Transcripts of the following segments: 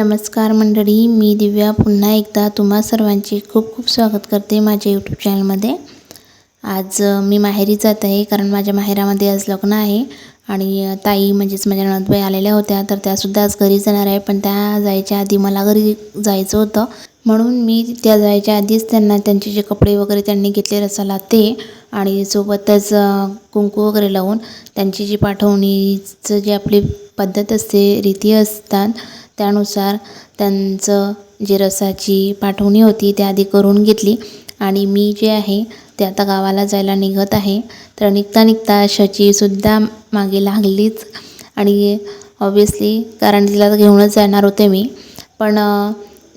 नमस्कार मंडळी मी दिव्या. पुन्हा एकदा तुम्हा सर्वांचे खूप खूप स्वागत करते माझ्या यूट्यूब चॅनलमध्ये आज मी माहेरी जात आहे कारण माझ्या माहेरामध्ये आज लग्न आहे आणि ताई म्हणजेच माझ्या नणदबाई आलेल्या होत्या तर त्यासुद्धा आज घरी जाणार आहे. पण त्या जायच्या आधी मला घरी जायचं होतं. म्हणून मी त्या जायच्या आधीच त्यांना त्यांचे जे कपडे वगैरे त्यांनी घेतले रसाला ते आणि सोबतच कुंकू वगैरे लावून त्यांची जी पाठवणीचं जी आपली पद्धत असते रीती असतात त्यानुसार त्यांचं जे रसाची पाठवणी होती ते आधी करून घेतली. आणि मी जे आहे ते आता गावाला जायला निघत आहे. तर निघता निघता शचीसुद्धा मागे लागलीच. आणि ऑब्वियसली कारण तिला घेऊनच जाणार होते मी. पण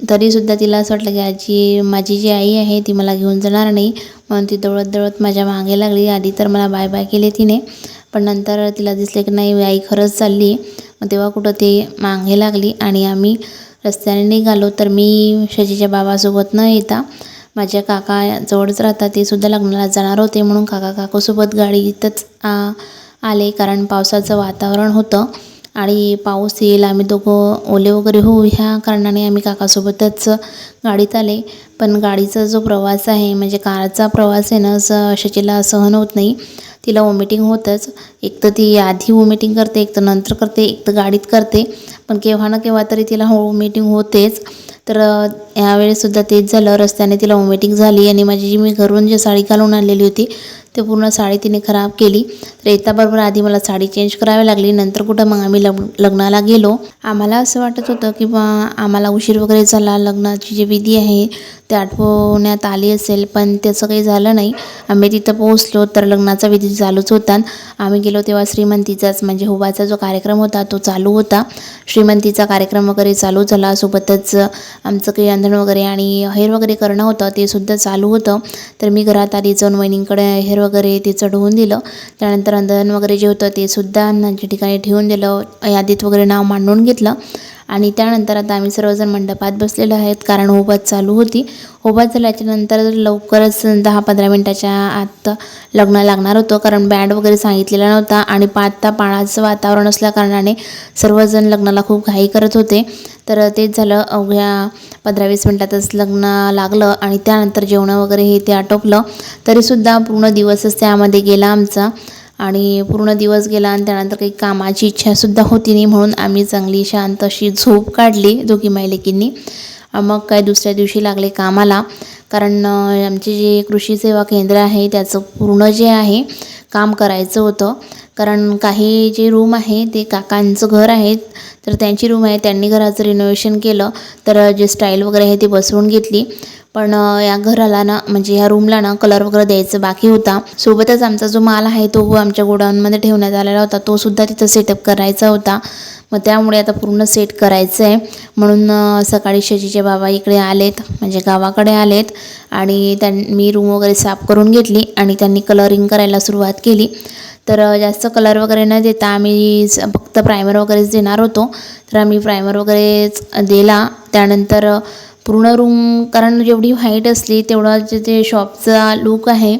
तरीसुद्धा तिला असं वाटलं की आजी माझी जी आई आहे ती मला घेऊन जाणार नाही. म्हणून ती दळत दळत माझ्या मागे लागली. आधी तर मला बाय बाय केले तिने. पण नंतर तिला दिसले की नाही आई खरंच चालली. मग तेव्हा कुठं ते मागे लागली आणि आम्ही रस्त्याने निघालो. तर मी शशीच्या बाबासोबत न येता माझ्या काका जवळच राहतात. ते सुद्धा लग्नाला जाणार होते म्हणून काका काकूसोबत गाडीतच आले. कारण पावसाचं वातावरण होतं. आणि पाऊस येईल आम्ही दोघं ओले वगैरे होऊ ह्या कारणाने आम्ही काकासोबतच गाडीत आले. पण गाडीचा जो प्रवास आहे म्हणजे कारचा प्रवास आहे ना असं शचीला सहन होत नाही. तिला वॉमिटिंग होतंच. एक तर ती आधी वॉमिटिंग करते एक तर नंतर करते एक तर गाडीत करते. पण केव्हा ना केव्हा तरी तिला हो, वॉमिटिंग होतेच. तर यावेळेससुद्धा तेच झालं. रस्त्याने तिला वॉमिटिंग झाली आणि माझी जी मी घरून जी साडी घालून आणलेली होती ते पूर्ण साडी तिने खराब केली. तर येताबरोबर आधी मला साडी चेंज करावी लागली. नंतर कुठं मग आम्ही लग लग्नाला गेलो. आम्हाला असं वाटत होतं की बा आम्हाला उशीर वगैरे झाला. लग्नाची जी विधी आहे ते आठवण्यात आली असेल पण त्याचं काही झालं नाही. आम्ही तिथं पोहोचलो तर लग्नाचा विधी चालूच होता. आम्ही गेलो तेव्हा श्रीमंतीचाच म्हणजे हुबाचा जो कार्यक्रम होता तो चालू होता. श्रीमंतीचा कार्यक्रम वगैरे चालू झाला. सोबतच आमचं काही अंधण वगैरे आणि हेर वगैरे करणं होतं ते सुद्धा चालू होतं. तर मी घरात आली जाऊन वहिनींकडे हेर वगैरे ते चढवून दिलं. त्यानंतर अंधण वगैरे जे होतं ते सुद्धा अन्नाच्या ठिकाणी ठेवून दिलं. यादीत वगैरे नाव मांडून घेतलं. आणि त्यानंतर आता आम्ही सर्वजण मंडपात बसलेलो आहेत कारण होबात चालू होती. होबात झाल्याच्यानंतर लवकरच दहा पंधरा मिनटाच्या आत लग्न लागणार होतं कारण बँड वगैरे सांगितलेला नव्हता आणि पाता पाळाचं वातावरण असल्याकारणाने सर्वजण लग्नाला खूप घाई करत होते. तर तेच झालं अवघ्या पंधरा वीस मिनटातच लग्न लागलं आणि त्यानंतर जेवणं वगैरे हे ते आटोपलं. तरीसुद्धा पूर्ण दिवसच त्यामध्ये गेला आमचा. आणि पूर्ण दिवस गेला आणि त्यानंतर काही कामाची इच्छासुद्धा होती नाही म्हणून आम्ही चांगली शांत अशी झोप काढली दोघी मायलेकींनी मग काय दुसऱ्या दिवशी लागले कामाला. कारण आमचे जे कृषी सेवा केंद्र आहे त्याचं पूर्ण जे आहे काम करायचं होतं. कारण काही जे रूम आहे ते काकांचं घर आहे तर त्यांची रूम आहे त्यांनी घराचं रिनोव्हेशन केलं. तर जे स्टाईल वगैरे आहे ती बसवून घेतली. पण या घराला ना म्हणजे या रूमला ना कलर वगैरे द्यायचं बाकी होता. सोबतच आमचा जो माल आहे तो आमच्या गोडाऊनमध्ये ठेवण्यात आलेला होता. तो सुद्धा तिथं सेटअप करायचा होता. मग त्यामुळे आता पूर्ण सेट करायचं आहे म्हणून सकाळी शशीचे बाबा इकडे आलेत म्हणजे गावाकडे आलेत. आणि त्यां मी रूम वगैरे साफ करून घेतली आणि त्यांनी कलरिंग करायला सुरुवात केली. तर जास्त कलर वगैरे न देता आम्ही स- फक्त प्रायमर वगैरेच देणार होतो. तर आम्ही प्रायमर वगैरेच दिला. त्यानंतर पूर्ण रूम कारण जेवढी व्हाईट असली तेवढा जे ते शॉपचा लुक आहे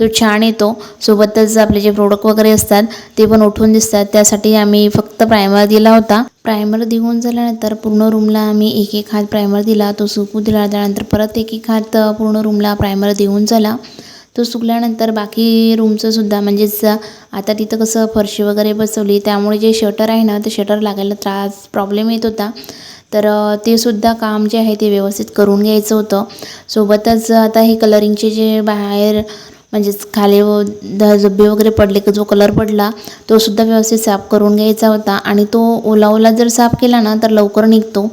तो छान येतो. सोबतच आपले जे प्रोडक्ट वगैरे असतात ते पण उठून दिसतात. त्यासाठी आम्ही फक्त प्रायमर दिला होता. प्रायमर देऊन झाल्यानंतर पूर्ण रूमला आम्ही एक एक हात प्रायमर दिला. तो सुकू दिला त्यानंतर परत एक एक हात पूर्ण रूमला प्रायमर देऊन झाला. तो सुकल्यानंतर बाकी रूमचं सुद्धा म्हणजेच आता तिथं कसं फरशी वगैरे बसवली त्यामुळे जे शटर आहे ना ते शटर लागायला त्रास प्रॉब्लेम येत होता. तर ते सुद्धा काम जे आहे ते व्यवस्थित करून घ्यायचं होतं. सोबतच आता हे कलरिंगचे जे बाहेर म्हणजेच खाली व धबे वगैरे पडले की जो कलर पडला तो सुद्धा व्यवस्थित साफ करून घ्यायचा होता. आणि तो ओला ओला जर साफ केला ना तर लवकर निघतो.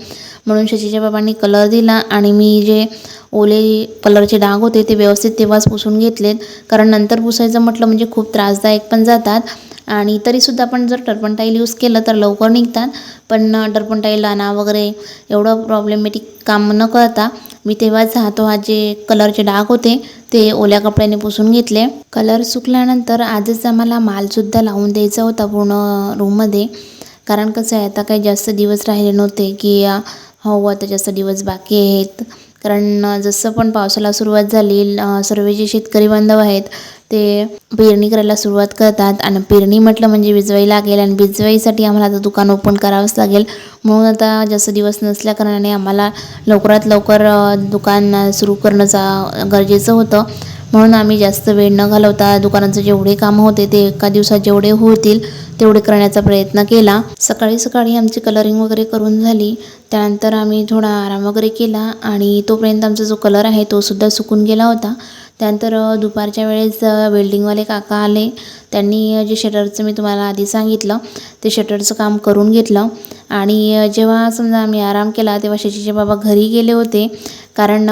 म्हणून शशीच्या बाबांनी कलर दिला आणि मी जे ओले कलरचे डाग होते ते व्यवस्थित तेव्हाच पुसून घेतलेत. कारण नंतर पुसायचं म्हटलं म्हणजे खूप त्रासदायक पण जातात. आणि तरीसुद्धा आपण जर टर्पंटाईल यूज केलं तर लवकर निघतात. पण टर्पंटाईल आणा वगैरे एवढं प्रॉब्लेमॅटिक काम न करता मी तेव्हाच हातो हा जे कलरचे डाग होते ते ओल्या कपड्याने पुसून घेतले. कलर सुकल्यानंतर आजच आम्हाला मालसुद्धा लावून द्यायचा होता पूर्ण रूममध्ये कारण कसं आहे आता काही जास्त दिवस राहिले नव्हते की हो आता जास्त दिवस बाकी आहेत. कारण जसं पण पावसाला सुरुवात झाली सर्व जे शेतकरी बांधव आहेत ते पेरणी करायला सुरुवात करतात आणि पेरणी म्हटलं म्हणजे भिजवाई लागेल आणि भिजवाईसाठी आम्हाला आता दुकान ओपन करावंच लागेल. म्हणून आता जास्त दिवस नसल्या कारणाने आम्हाला लवकरात लवकर दुकान सुरू करणं जा गरजेचं होतं. म्हणून आम्ही जास्त वेळ न घालवता दुकानाचं जेवढे कामं होते ते एका दिवसात जेवढे होतील तेवढे करण्याचा प्रयत्न केला. सकाळी सकाळी आमची कलरिंग वगैरे करून झाली. त्यानंतर आम्ही थोडा आराम वगैरे केला आणि तोपर्यंत आमचा जो कलर आहे तो सुद्धा सुकून गेला होता. त्यानंतर दुपारच्या वेळेस वेल्डिंगवाले काका आले. त्यांनी जे शटरचं मी तुम्हाला आधी सांगितलं ते शटरचं काम करून घेतलं. आणि जेव्हा समजा आम्ही आराम केला तेव्हा शशीचे बाबा घरी गेले होते. कारण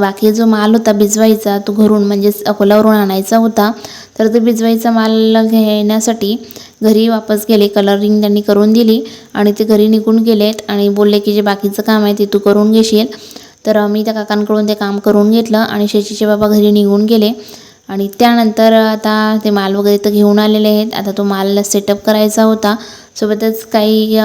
बाकी जो माल होता भिजवायचा तो घरून म्हणजेच अकोल्यावरून आणायचा होता. तर तो भिजवायचा माल घेण्यासाठी घरी वापस गेले कलरिंग त्यांनी करून दिली. आणि ते घरी निघून गेलेत आणि बोलले की जे बाकीचं काम आहे ते तू करून घेशील. तर मी त्या काकांकडून ते काम करून घेतलं आणि शेतीचे बाबा घरी निघून गेले. आणि त्यानंतर आता ते माल वगैरे तर घेऊन आलेले आहेत. आता तो माल सेटअप करायचा होता. सोबतच काही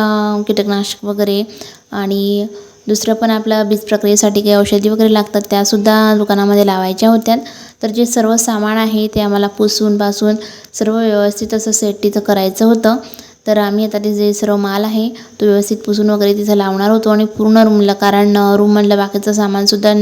कीटकनाशक वगैरे आणि दुसरं पण आपलं बीज प्रक्रियेसाठी काही औषधी वगैरे लागतात त्यासुद्धा दुकानामध्ये लावायच्या होत्या. तर जे सर्व सामान आहे ते आम्हाला पुसून पासून सर्व व्यवस्थित असं सेट तिथं करायचं होतं. तर आम्ही आता ते जे सर्व माल आहे तो व्यवस्थित पुसून वगैरे तिथं लावणार होतो आणि पूर्ण रूमला कारण रूममधलं बाकीचं सामानसुद्धा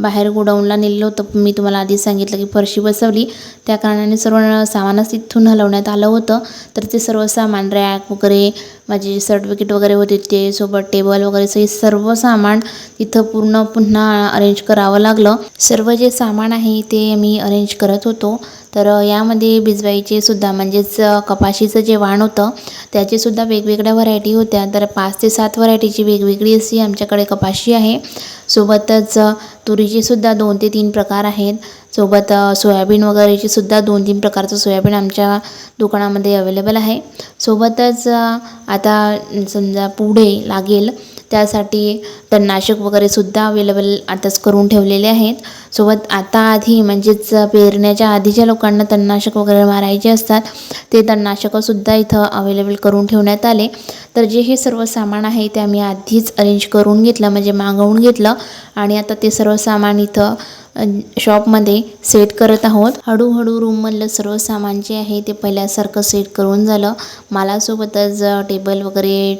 बाहेर गोडाऊनला नेलेलं होतं. मी तुम्हाला आधीच सांगितलं की फरशी बसवली. त्या कारणाने सर्व सामानच तिथून हलवण्यात आलं होतं. तर ते सर्व सामान रॅक वगैरे माझे सर्टिफिकेट वगैरे होते ते सोबत टेबल वगैरे हे सर्व सामान तिथं पूर्ण पुन्हा अरेंज करावं लागलं. सर्व जे सामान आहे ते मी अरेंज करत होतो. तर यामध्ये भिजवाईचे सुद्धा म्हणजेच कपाशीचं जे वाण होतं त्याचीसुद्धा वेगवेगळ्या व्हरायटी होत्या. तर पाच ते सात व्हरायटीची वेगवेगळी अशी आमच्याकडे कपाशी आहे. सोबतच तुरीचे सुद्धा दोन ते तीन प्रकार आहेत. सोबत सोयाबीन वगैरेचे सुद्धा दोन तीन प्रकारचं सोयाबीन आमच्या दुकानामध्ये अवेलेबल आहे. सोबतच आता समजा पुढे लागेल त्यासाठी तणनाशक वगैरे सुद्धा अवेलेबल आताच करून ठेवलेले आहेत. सोबत आता आधी म्हणजेच पेरण्याच्या आधीच्या लोकांना तणनाशक वगैरे मारायचे असतात ते तणनाशकंसुद्धा इथं अवेलेबल करून ठेवण्यात आले. तर जे हे सर्व सामान आहे ते आम्ही आधीच अरेंज करून घेतलं म्हणजे मागवून घेतलं. आणि आता ते सर्व सामान इथं शॉपमध्ये सेट करत आहोत. हळूहळू रूममधलं सर्व सामान जे आहे ते पहिल्यासारखं सेट करून झालं. मालासोबतच सोबतच टेबल वगैरे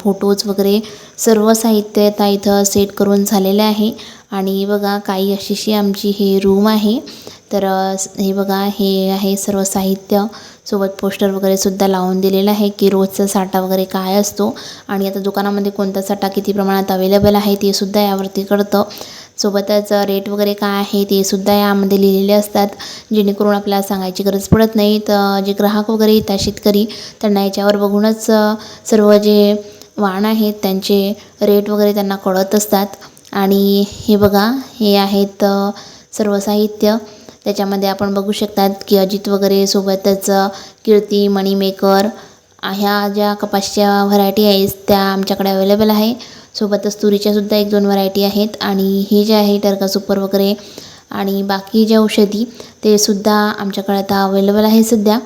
फोटोज वगैरे सर्व साहित्य आता इथं सेट करून झालेलं आहे. आणि बघा काही अशीशी आमची हे रूम आहे. तर हे बघा हे आहे सर्व साहित्य. सोबत पोस्टर वगैरे सुद्धा लावून दिलेलं आहे की रोजचा साठा वगैरे काय असतो. आणि आता दुकानामध्ये कोणता साठा किती प्रमाणात अवेलेबल आहे ते सुद्धा यावरती कळतं. सोबतच रेट वगैरे काय आहे ते सुद्धा यामध्ये लिहिलेले असतात. जेणेकरून आपल्याला सांगायची गरज पडत नाही. तर जे ग्राहक वगैरे येतात शेतकरी त्यांना याच्यावर बघूनच सर्व जे वाण आहेत त्यांचे रेट वगैरे त्यांना कळत असतात. आणि हे बघा हे आहेत सर्व साहित्य. त्याच्यामध्ये आपण बघू शकतात की अजित वगैरे सोबतच कीर्ती मणीमेकर ह्या ज्या कपाशीच्या व्हरायटी आहेत त्या आमच्याकडे अवेलेबल आहे. सोबतच तुरीच्यासुद्धा एक दोन व्हरायटी आहेत आणि हे जे आहे टर्का सुपर वगैरे आणि बाकी जे औषधी ते सुद्धा आमच्याकडे आता अवेलेबल आहे सध्या.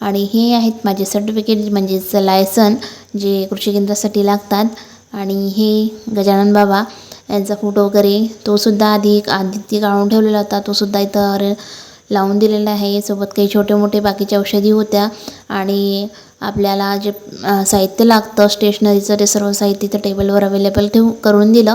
आणि हे आहेत माझे सर्टिफिकेट म्हणजेच लायसन जे कृषी केंद्रासाठी लागतात. आणि हे गजानन बाबा यांचा फोटो वगैरे तो सुद्धा आधी आदित्य ती काढून ठेवलेला होता. तो सुद्धा इथं लावून दिलेला आहे. सोबत काही छोटे मोठे बाकीच्या औषधी होत्या. आणि आपल्याला जे साहित्य लागतं स्टेशनरीचं ते सर्व साहित्य त्या टेबलवर अवेलेबल ठेवू करून दिलं.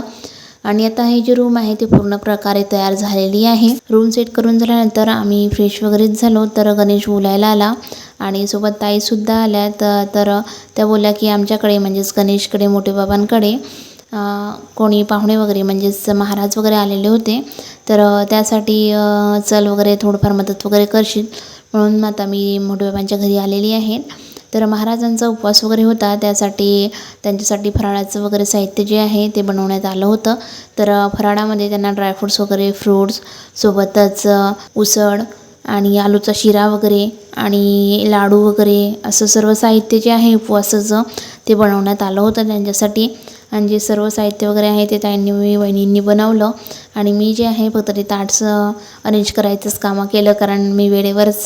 आणि आता ही जी रूम आहे ती पूर्ण प्रकारे तयार झालेली आहे. रूम सेट करून झाल्यानंतर आम्ही फ्रेश वगैरेच झालो तर गणेश बोलायला आला. आणि सोबत ताईसुद्धा आल्या तर तर त्या बोलल्या की आमच्याकडे म्हणजेच गणेशकडे मोठे बाबांकडे कोणी पाहुणे वगैरे म्हणजेच महाराज वगैरे आलेले होते. तर त्यासाठी चल वगैरे थोडंफार मदत वगैरे करशील. म्हणून आता मी मोठे बाबांच्या घरी आलेली आहे. तर महाराजांचा उपवास वगैरे होता. त्यासाठी त्यांच्यासाठी फराळाचं वगैरे साहित्य जे आहे ते बनवण्यात आलं होतं. तर फराळामध्ये त्यांना ड्रायफ्रूट्स वगैरे फ्रूट्स सोबतच उसळ आणि आलूचा शिरा वगैरे आणि लाडू वगैरे असं सर्व साहित्य जे आहे उपवासाचं ते बनवण्यात आलं होतं त्यांच्यासाठी. आणि जे सर्व साहित्य वगैरे आहे ते त्यांनी मी वहिनींनी बनवलं. आणि मी जे आहे फक्त ते ताटचं अरेंज करायचंच कामं केलं कारण मी वेळेवरच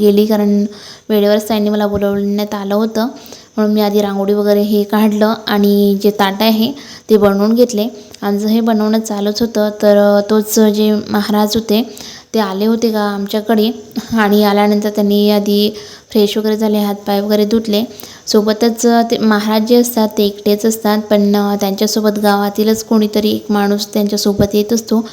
गेली कारण वेळेवरच त्यांनी मला बोलवण्यात आलं होतं. म्हणून मी आधी रांगोळी वगैरे हे काढलं आणि जे ताट आहे ते बनवून घेतले. आमचं हे बनवणं चालूच होतं तर तोच जे महाराज होते ते आले होते का आमच्याकडे. आणि आल्यानंतर त्यांनी आधी फ्रेश वगैरे झाले हातपाय वगैरे धुतले. सोबतच ते महाराज जे असतात ते एकटेच असतात पण त्यांच्यासोबत गावातीलच कोणीतरी एक माणूस त्यांच्यासोबत येत असतो.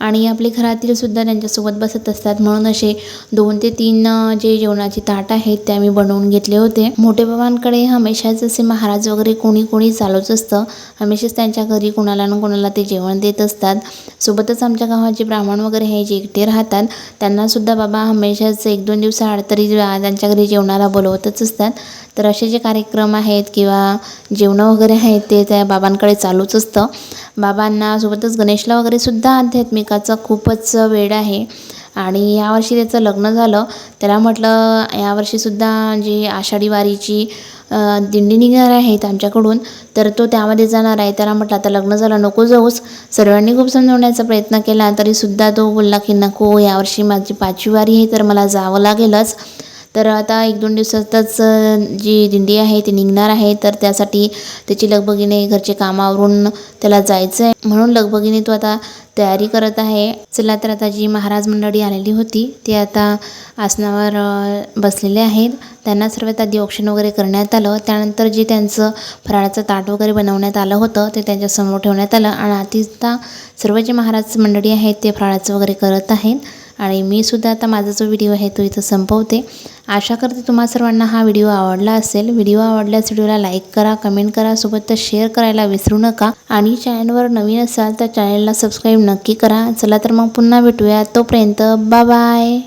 आणि आपले घरातील सुद्धा त्यांच्यासोबत बसत असतात. म्हणून असे दोन ते तीन जे जेवणाचे ताट आहेत ते आम्ही बनवून घेतले होते. मोठे बाबांकडे हमेशाच असे महाराज वगैरे कोणी कोणी चालूच असतं. हमेशाच त्यांच्या घरी कोणाला ना कोणाला ते जेवण देत असतात. सोबतच आमच्या गावाचे ब्राह्मण वगैरे हे जे एकटे राहतात त्यांनासुद्धा बाबा हमेशाच एक दोन दिवसाआड तरी त्यांच्या घरी जेवणाला बोलवतच असतात. तर असे जे कार्यक्रम आहेत किंवा जेवणं वगैरे आहेत ते त्या बाबांकडे चालूच असतं. बाबांना सोबतच गणेशला वगैरे सुद्धा आध्यात्मिकाचा खूपच वेळ आहे. आणि यावर्षी त्याचं लग्न झालं. त्याला म्हटलं यावर्षीसुद्धा जी आषाढी वारीची दिंडी निघणार आहेत आमच्याकडून तर तो त्यामध्ये जाणार आहे. त्याला म्हटलं आता लग्न झालं नको जाऊस. सर्वांनी खूप समजवण्याचा प्रयत्न केला तरीसुद्धा तो बोलला की नको यावर्षी माझी पाचवी वारी आहे तर मला जावं लागेलच. तर आता एक दोन दिवसातच जी दिंडी आहे ती निघणार आहे. तर त्यासाठी त्याची लगबगीने घरचे कामावरून त्याला जायचं आहे म्हणून लगबगीने तो आता तयारी करत आहे. चला तर आता जी महाराज मंडळी आलेली होती ती आता आसनावर बसलेले आहेत. त्यांना सर्वात आधी औक्षण वगैरे करण्यात आलं. त्यानंतर जे त्यांचं फराळाचं ताट वगैरे बनवण्यात आलं होतं ते त्यांच्यासमोर ठेवण्यात आलं. आणि आता सर्व जे महाराज मंडळी आहेत ते फराळाचं वगैरे करत आहेत. आणि मी सुद्धा आता माझा जो व्हिडिओ आहे तो इथं संपवते. आशा करते तुम्हा सर्वांना हा व्हिडिओ आवडला असेल. व्हिडिओ आवडल्यास व्हिडिओला लाईक करा कमेंट करा सोबतच शेअर करायला विसरू नका. आणि चॅनलवर नवीन असाल तर चॅनलला सबस्क्राईब नक्की करा. चला तर मग पुन्हा भेटूया. तोपर्यंत बाय